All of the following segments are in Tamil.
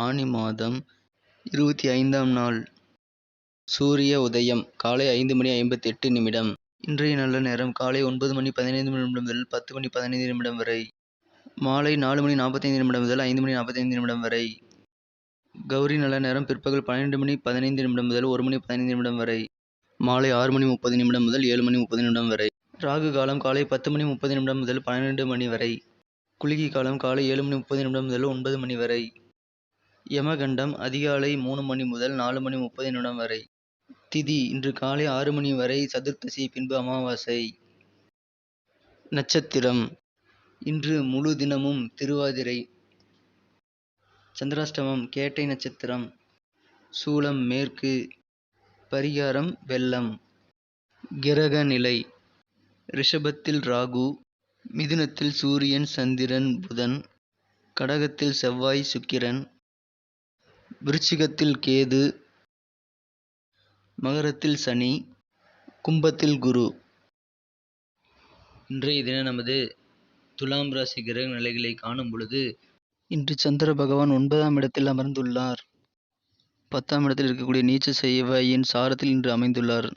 ஆனி மாதம் இருபத்தி ஐந்தாம் நாள். சூரிய உதயம் காலை ஐந்து மணி ஐம்பத்தி எட்டு நிமிடம். இன்றைய நல்ல நேரம் காலை ஒன்பது மணி பதினைந்து நிமிடம் முதல் பத்து மணி பதினைந்து நிமிடம் வரை. மாலை நாலு மணி நாற்பத்தைந்து நிமிடம் முதல் ஐந்து மணி நாற்பத்தைந்து நிமிடம் வரை. கௌரி நல்ல நேரம் பிற்பகல் பன்னிரெண்டு மணி பதினைந்து நிமிடம் முதல் ஒரு மணி பதினைந்து நிமிடம் வரை. மாலை ஆறு மணி முப்பது நிமிடம் முதல் ஏழு மணி முப்பது நிமிடம் வரை. ராகு காலம் காலை பத்து மணி முப்பது நிமிடம் முதல் பன்னிரெண்டு மணி வரை. குளிகை காலம் காலை ஏழு மணி முப்பது நிமிடம் முதல் ஒன்பது மணி வரை. யமகண்டம் அதிகாலை மூணு மணி முதல் நாலு மணி முப்பது நிமிடம் வரை. திதி இன்று காலை ஆறு மணி வரை சதுர்த்தசி பின்பு அமாவாசை. நட்சத்திரம் இன்று முழு தினமும் திருவாதிரை. சந்திராஷ்டமம் கேட்டை நட்சத்திரம். சூலம் மேற்கு. பரிகாரம் வெள்ளம். கிரக நிலை ரிஷபத்தில் ராகு. மிதுனத்தில் சூரியன் சந்திரன் புதன். கடகத்தில் செவ்வாய் சுக்கிரன். விருச்சிகத்தில் கேது மகரத்தில் சனி கும்பத்தில் குரு. இன்றைய தினம் நமது துலாம் ராசி கிரக நிலைகளை காணும் பொழுது இன்று சந்திர பகவான் ஒன்பதாம் இடத்தில் அமர்ந்துள்ளார். பத்தாம் இடத்தில் இருக்கக்கூடிய நீச்ச செவ்வாயின் சாரத்தில் இன்று அமைந்துள்ளார்.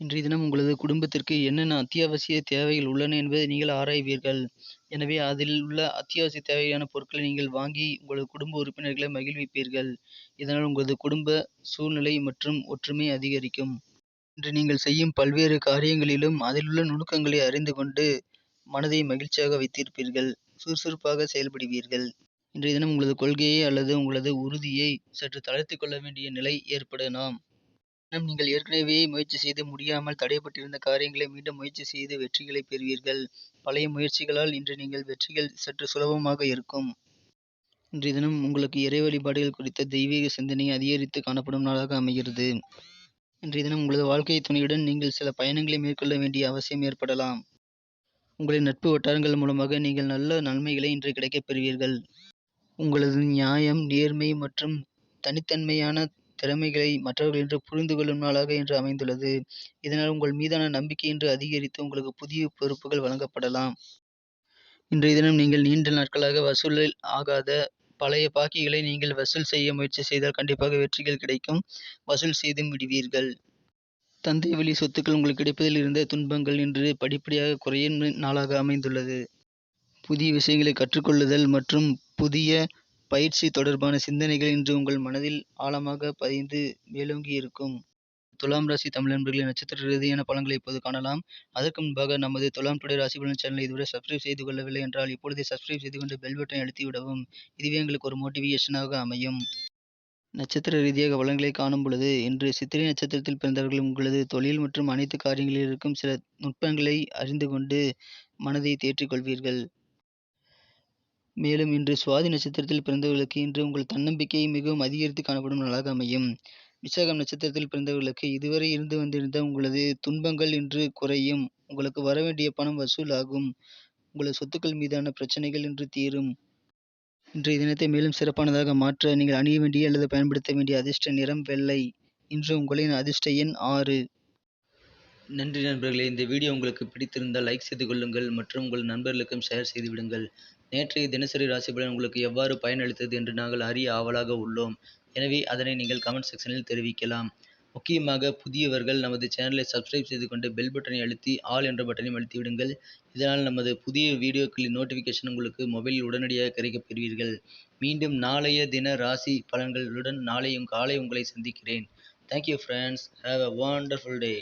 இன்றைய தினம் உங்களது குடும்பத்திற்கு என்னென்ன அத்தியாவசிய தேவைகள் உள்ளன என்பதை நீங்கள் ஆராய்வீர்கள். எனவே அதில் உள்ள அத்தியாவசிய தேவையான பொருட்களை நீங்கள் வாங்கி உங்களது குடும்ப உறுப்பினர்களை மகிழ்விப்பீர்கள். இதனால் உங்களது குடும்ப சூழ்நிலை மற்றும் ஒற்றுமை அதிகரிக்கும். இன்று நீங்கள் செய்யும் பல்வேறு காரியங்களிலும் அதிலுள்ள நுணுக்கங்களை அறிந்து கொண்டு மனதை மகிழ்ச்சியாக வைத்திருப்பீர்கள். சுறுசுறுப்பாக செயல்படுவீர்கள். இன்றைய தினம் உங்களது கொள்கையை அல்லது உங்களது உறுதியை சற்று தளர்த்தி கொள்ள வேண்டிய நிலை ஏற்படலாம். இன்னும் நீங்கள் ஏற்கனவே முயற்சி செய்து முடியாமல் தடைப்பட்டிருந்த காரியங்களை மீண்டும் முயற்சி செய்து வெற்றிகளை பெறுவீர்கள். பழைய முயற்சிகளால் இன்று நீங்கள் வெற்றிகள் சற்று சுலபமாக இருக்கும். இன்றைய தினம் உங்களுக்கு இறை வழிபாடுகள் குறித்த தெய்வீக சிந்தனை அதிகரித்து காணப்படும் நாளாக அமைகிறது. இன்றைய தினம் உங்களது வாழ்க்கை துணையுடன் நீங்கள் சில பயணங்களை மேற்கொள்ள வேண்டிய அவசியம் ஏற்படலாம். உங்களின் நட்பு வட்டாரங்கள் மூலமாக நீங்கள் நல்ல நன்மைகளை இன்று கிடைக்கப் பெறுவீர்கள். உங்களது நியாயம் நேர்மை மற்றும் தனித்தன்மையான திறமைகளை மற்றவர்கள் என்று புரிந்து கொள்ளும் நாளாக இன்று அமைந்துள்ளது. இதனால் உங்கள் மீதான நம்பிக்கை இன்று அதிகரித்து உங்களுக்கு புதிய பொறுப்புகள் வழங்கப்படலாம். இன்றைய தினம் நீங்கள் நீண்ட நாட்களாக வசூலில் ஆகாத பழைய பாக்கிகளை நீங்கள் வசூல் செய்ய முயற்சி செய்தால் கண்டிப்பாக வெற்றிகள் கிடைக்கும். வசூல் செய்தும் விடுவீர்கள் தந்தை வழி சொத்துக்கள் உங்களுக்கு கிடைப்பதில் இருந்த துன்பங்கள் இன்று படிப்படியாக குறையும் நாளாக அமைந்துள்ளது. புதிய விஷயங்களை கற்றுக்கொள்ளுதல் மற்றும் புதிய பயிற்சி தொடர்பான சிந்தனைகள் இன்று உங்கள் மனதில் ஆழமாக பதிந்து மேலோங்கி இருக்கும் துலாம் ராசி தமிழ் நண்பர்களின் நட்சத்திர ரீதியான பலன்களை இப்போது காணலாம். அதற்கு முன்பாக நமது துலாம் டுடே ராசி பலன் சேனலை இதுவரை சப்ஸ்கிரைப் செய்து கொள்ளவில்லை என்றால் இப்பொழுதே சப்ஸ்கிரைப் செய்து கொண்டு பெல் பட்டனை அழுத்தி விடவும் இதுவே எங்களுக்கு ஒரு மோட்டிவேஷனாக அமையும். நட்சத்திர ரீதியாக பலன்களை காணும் பொழுது இன்று சித்திரை நட்சத்திரத்தில் பிறந்தவர்கள் உங்களது தொழில் மற்றும் அனைத்து காரியங்களில் இருக்கும் சில நுட்பங்களை அறிந்து கொண்டு மனதை தேற்றிக் கொள்வீர்கள். மேலும் இன்று சுவாதி நட்சத்திரத்தில் பிறந்தவர்களுக்கு இன்று உங்கள் தன்னம்பிக்கை மிகவும் அதிகரித்து காணப்படும் நாளாக அமையும். விசாகம் நட்சத்திரத்தில் பிறந்தவர்களுக்கு இதுவரை இருந்து வந்திருந்த உங்களது துன்பங்கள் இன்று குறையும். உங்களுக்கு வரவேண்டிய பணம் வசூலாகும். உங்களது சொத்துக்கள் மீதான பிரச்சனைகள் இன்று தீரும். இன்றைய தினத்தை மேலும் சிறப்பானதாக மாற்ற நீங்கள் அணிய வேண்டிய அல்லது பயன்படுத்த வேண்டிய அதிர்ஷ்ட நிறம் வெள்ளை. இன்று உங்களின் அதிர்ஷ்ட எண் ஆறு. நன்றி நண்பர்களே. இந்த வீடியோ உங்களுக்கு பிடித்திருந்தால் லைக் செய்து கொள்ளுங்கள் மற்றும் உங்கள் நண்பர்களுக்கும் ஷேர் செய்து விடுங்கள். நேற்றைய தினசரி ராசி பலன் உங்களுக்கு எவ்வாறு பயனளித்தது என்று நாங்கள் அறிய ஆவலாக உள்ளோம். எனவே அதனை நீங்கள் கமெண்ட் செக்ஷனில் தெரிவிக்கலாம். முக்கியமாக புதியவர்கள் நமது சேனலை சப்ஸ்கிரைப் செய்து கொண்டு பெல் பட்டனை அழுத்தி ஆல் என்ற பட்டனையும் அழுத்தி விடுங்கள். இதனால் நமது புதிய வீடியோக்களின் நோட்டிஃபிகேஷன் உங்களுக்கு மொபைலில் உடனடியாக கிடைக்கப் பெறுவீர்கள். மீண்டும் நாளைய தின ராசி பலன்களுடன் நாளையும் காலை உங்களை சந்திக்கிறேன். Thank you friends have a wonderful day